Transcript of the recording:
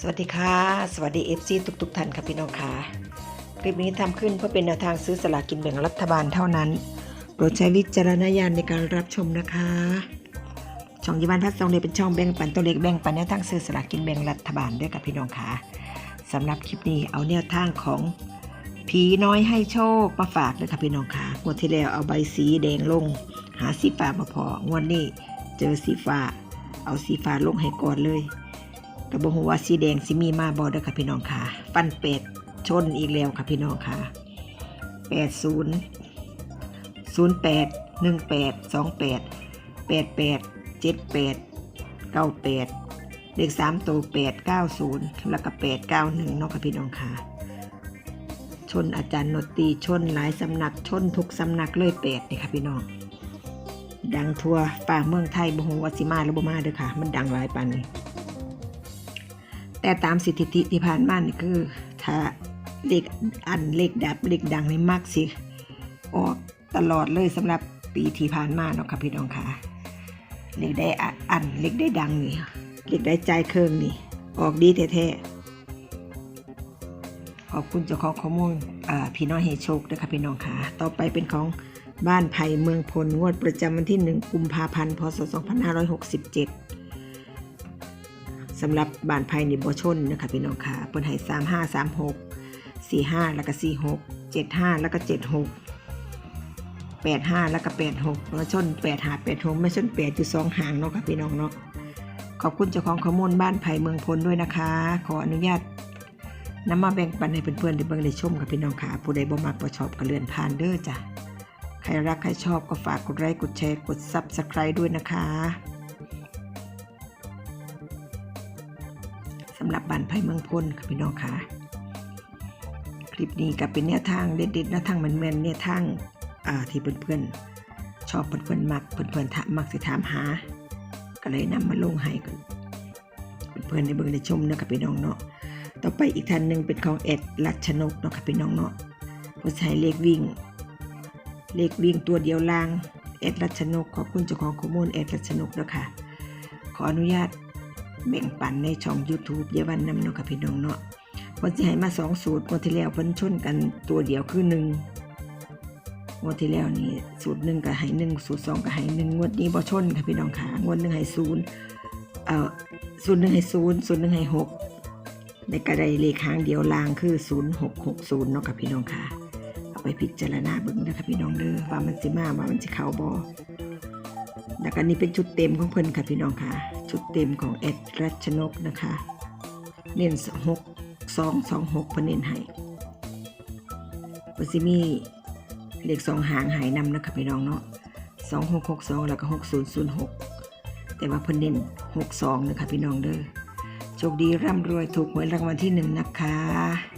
สวัสดีค่ะ สวัสดีเอฟซีทุกๆท่านค่ะพี่น้องค่ะ คลิปนี้ทำขึ้นเพื่อเป็นแนวทางซื้อสลากกินแบ่งรัฐบาลเท่านั้น โปรดใช้วิจารณญาณในการรับชมนะคะ ช่องยีวันพัฒน์สองเลเป็นช่องแบ่งปันตัวเลขแบ่งปันแนวทางซื้อสลากกินแบ่งรัฐบาลด้วยกับพี่น้องค่ะสำหรับคลิปนี้เอาแนวทางของผีน้อยให้โชคมาฝากเลยค่ะพี่น้องค่ะงวดที่แล้วเอาใบสีแดงลง หาสีฟ้ามาพองวดนี้ เจอสีฟ้า เอาสีฟ้าลงให้ก่อนเลย กระบอกหัวาสีแดงสิมีมาบอเด้อค่ะพี่น้องค่ะ ฟันเป็ดชนอีกแล้วค่ะพี่น้องค่ะแปดศูนย์ศูนย์แปดหนึ่งแปดสองแปดแปดแปดเจ็ดแปดเก้าแปดเลขสามตัวแปดเก้าศูนย์แล้วก็แปดเก้าหนึ่งเนาะค่ะพี่น้องค่ะ ชนอาจารย์นตีชนหลายสำนักชนทุกสำนักเลยแปดนี่ค่ะพี่น้อง ดังทั่วฝ่าเมืองไทยบ่ฮู้ว่าสิมาหรือบ่มาเด้อค่ะ มันดังหลายปานนี้ แต่ตามสถิติที่ผ่านมานี่คือถ้าเลขอันเลขดับเลขดังในมักสิออกตลอดเลยสำหรับปีที่ผ่านมาเนาะค่ะพี่น้องค่ะเลขได้อะอันเลขได้ดังนี่เลขได้ใจเครื่องนี่ออกดีแท้ๆขอบคุณเจ้าของข้อมูลพี่น้องเฮโชคด้วยค่ะพี่น้องค่ะ ต่อไปเป็นของบ้านไผ่เมืองพลงวดประจำวันที่ 1 กุมภาพันธ์ พศ 2567 สำหรับบ้านไผ่นี่บ่ชนนะคะพี่น้องค่ะเปิ้นให้สามห้าสามหกสี่ห้าแล้วก็สี่หกเจ็ดห้าแล้วก็เจ็ดหกแปดห้าแล้วก็แปดหกแล้วชนแปดหาแปดหกไม่ชนแปดอยู่สองหางเนาะค่ะพี่น้องเนาะขอบคุณเจ้าของข้อมูลบ้านไผ่เมืองพลด้วยนะคะ ขออนุญาตนำมาแบ่งปันให้เพื่อนๆได้เบิ่งได้ชมกับพี่น้องค่ะผู้ใดบ่มักบ่ชอบก็เลื่อนผ่านเด้อจ้ะใครรักใครชอบก็ฝากกดไลค์กดแชร์กด Subscribe ด้วยนะคะ สำหรับบ้านไผ่เมืองพลค่ะพี่น้องค่ะ คลิปนี้ก็เป็นแนวทางเด็ดๆแนวทางแม่นๆแนวทางอ่าที่เพื่อนๆชอบเพื่อนๆมักเพื่อนๆถามมักสิถามหา ก็เลยนำมาลงให้กันเพื่อนๆในเบิ่งในชมเนาะค่ะพี่น้องเนาะต่อไปอีกท่านหนึ่งเป็นของเอ็ดลัชนกเนาะค่ะพี่น้องเนาะผู้ใช้เลขวิ่ง เลขวิ่งตัวเดียวล่างเอ็ดลัชนกขอบคุณเจ้าของข้อมูลเอ็ดลัชนกเนาะค่ะขออนุญาต แบ่งปันในช่อง YouTube เยาวันน้ำเนาะค่ะพี่น้องเนาะเพิ่นสิให้มาสองสูตรงวดที่แล้วเพิ่นชนกันตัวเดียวคือหนึ่งงวดที่แล้วนี่สูตรหนึ่งก็ให้หนึ่งสูตรสองก็ให้หนึ่งงวดนี้บ่ชนค่ะพี่น้องค่ะงวดหนึ่งให้ศูนย์เอ่อสูตรหนึ่งให้ศูนย์สูตรหนึ่งให้หกในกระไดเลขหางเดียวลางคือศูนย์หกหกศูนย์เนาะค่ะพี่น้องค่ะ เอาไปพิจารณาเบิ่งนะคะพี่น้องเด้อว่ามันสิมาว่ามันสิเข้าบ่แล้วก็นี่เป็นชุดเต็มของเพิ่นค่ะพี่น้องค่ะ ชุดเต็มของเอ็ดรัชนกนะคะ เน้นหกสองสองหกเพิ่นเน้นให้เพิ่นสิมีเลขสองหางหายนำนะคะพี่น้องเนาะสองหกหกสองแล้วก็หกศูนย์ศูนย์หกแต่ว่าเพิ่นเน้นหกสองนะคะพี่น้องเด้อโชคดีร่ำรวยถูกหวยรางวัลที่หนึ่งนะคะ